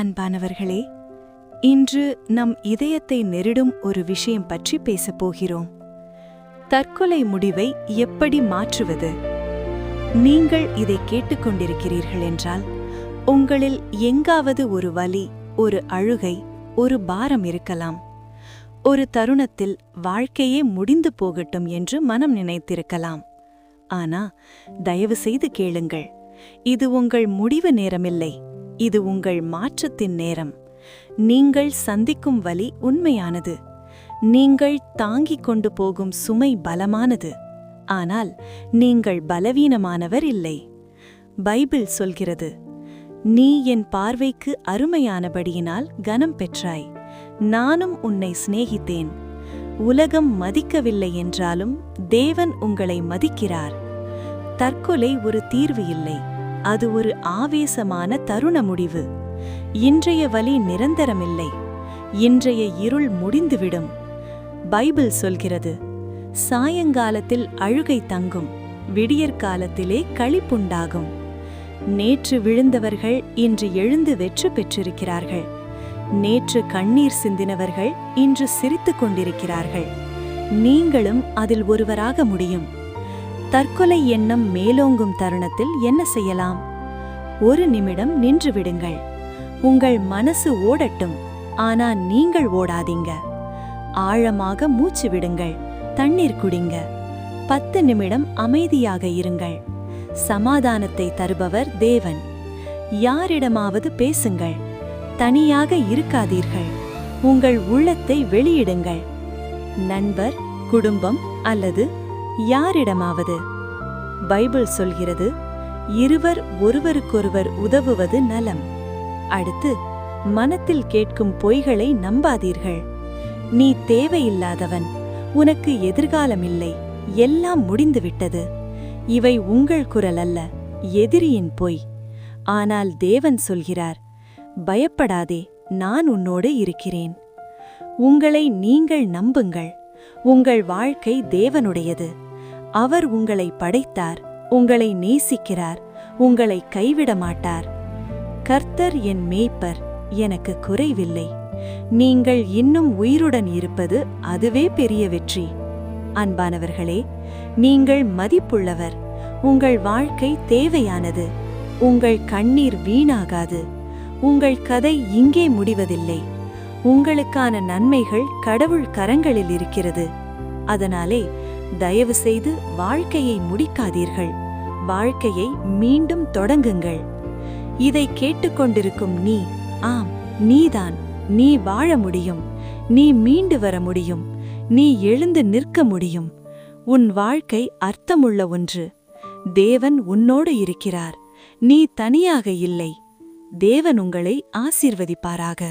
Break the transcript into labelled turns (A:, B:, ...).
A: அன்பானவர்களே இன்று நம் இதயத்தை நெருடும் ஒரு விஷயம் பற்றி பேசப் போகிறோம். தற்கொலை முடிவை எப்படி மாற்றுவது? நீங்கள் இதை கேட்டுக்கொண்டிருக்கிறீர்கள் என்றால் உங்களில் எங்காவது ஒரு வலி ஒரு அழுகை ஒரு பாரம் இருக்கலாம். ஒரு தருணத்தில் வாழ்க்கையே முடிந்து போகட்டும் என்று மனம் நினைத்திருக்கலாம். ஆனா தயவு செய்து கேளுங்கள் இது உங்கள் முடிவு நேரமில்லை. இது உங்கள் மாற்றத்தின் நேரம். நீங்கள் சந்திக்கும் வலி உண்மையானது. நீங்கள் தாங்கிக் கொண்டு போகும் சுமை பலமானது. ஆனால் நீங்கள் பலவீனமானவர் இல்லை. பைபிள் சொல்கிறது நீ என் பார்வைக்கு அருமையானபடியினால் கனம் பெற்றாய். நானும் உன்னை சிநேகித்தேன். உலகம் மதிக்கவில்லை என்றாலும் தேவன் உங்களை மதிக்கிறார். தற்கொலை ஒரு தீர்வு இல்லை. அது ஒரு ஆவேசமான தருண முடிவு. இன்றைய வலி நிரந்தரமில்லை. இன்றைய இருள் முடிந்துவிடும். பைபிள் சொல்கிறது சாயங்காலத்தில் அழுகை தங்கும் விடியற்காலத்திலே களிப்புண்டாகும். நேற்று விழுந்தவர்கள் இன்று எழுந்து வெற்றி பெற்றிருக்கிறார்கள். நேற்று கண்ணீர் சிந்தினவர்கள் இன்று சிரித்துக் கொண்டிருக்கிறார்கள். நீங்களும் அதில் ஒருவராக முடியும். தற்கொலை எண்ணம் மேலோங்கும் தருணத்தில் என்ன செய்யலாம்? ஒரு நிமிடம் நின்று விடுங்கள். உங்கள் மனசு ஓடட்டும். ஆனா நீங்கள் ஓடாதீங்க. ஆழமாக மூச்சு விடுங்கள். தண்ணீர் குடிங்க. பத்து நிமிடம் அமைதியாக இருங்கள். சமாதானத்தை தருபவர் தேவன். யாரிடமாவது பேசுங்கள். தனியாக இருக்காதீர்கள். உங்கள் உள்ளத்தை வெளியிடுங்கள். நண்பர் குடும்பம் அல்லது யாரிடமாவது? பைபிள் சொல்கிறது இருவர் ஒருவருக்கொருவர் உதவுவது நலம். அடுத்து மனத்தில் கேட்கும் பொய்களை நம்பாதீர்கள். நீ தேவையில்லாதவன் உனக்கு எதிர்காலம் இல்லை எல்லாம் முடிந்துவிட்டது. இவை உங்கள் குரல் அல்ல எதிரியின் பொய். ஆனால் தேவன் சொல்கிறார் பயப்படாதே நான் உன்னோடு இருக்கிறேன். உங்களை நீங்கள் நம்புங்கள் உங்கள் வாழ்க்கை தேவனுடையது. அவர் உங்களை படைத்தார் உங்களை நேசிக்கிறார் உங்களை கைவிட மாட்டார் கர்த்தர் என் மேய்ப்பர் எனக்கு குறைவில்லை. நீங்கள் இன்னும் உயிருடன் இருப்பது அதுவே பெரிய வெற்றி. அன்பானவர்களே நீங்கள் மதிப்புள்ளவர் உங்கள் வாழ்க்கை தேவையானது உங்கள் கண்ணீர் வீணாகாது உங்கள் கதை இங்கே முடிவதில்லை உங்களுக்கான நன்மைகள் கடவுள் கரங்களில் இருக்கிறது. அதனாலே தயவு செய்து வாழ்க்கையை முடிக்காதீர்கள். வாழ்க்கையை மீண்டும் தொடங்குங்கள். இதை கேட்டுக்கொண்டிருக்கும் நீ ஆம் நீதான். நீ வாழ முடியும். நீ மீண்டு வர முடியும். நீ எழுந்து நிற்க முடியும். உன் வாழ்க்கை அர்த்தமுள்ள ஒன்று. தேவன் உன்னோடு இருக்கிறார். நீ தனியாக இல்லை. தேவன் உங்களை ஆசீர்வதிப்பாராக.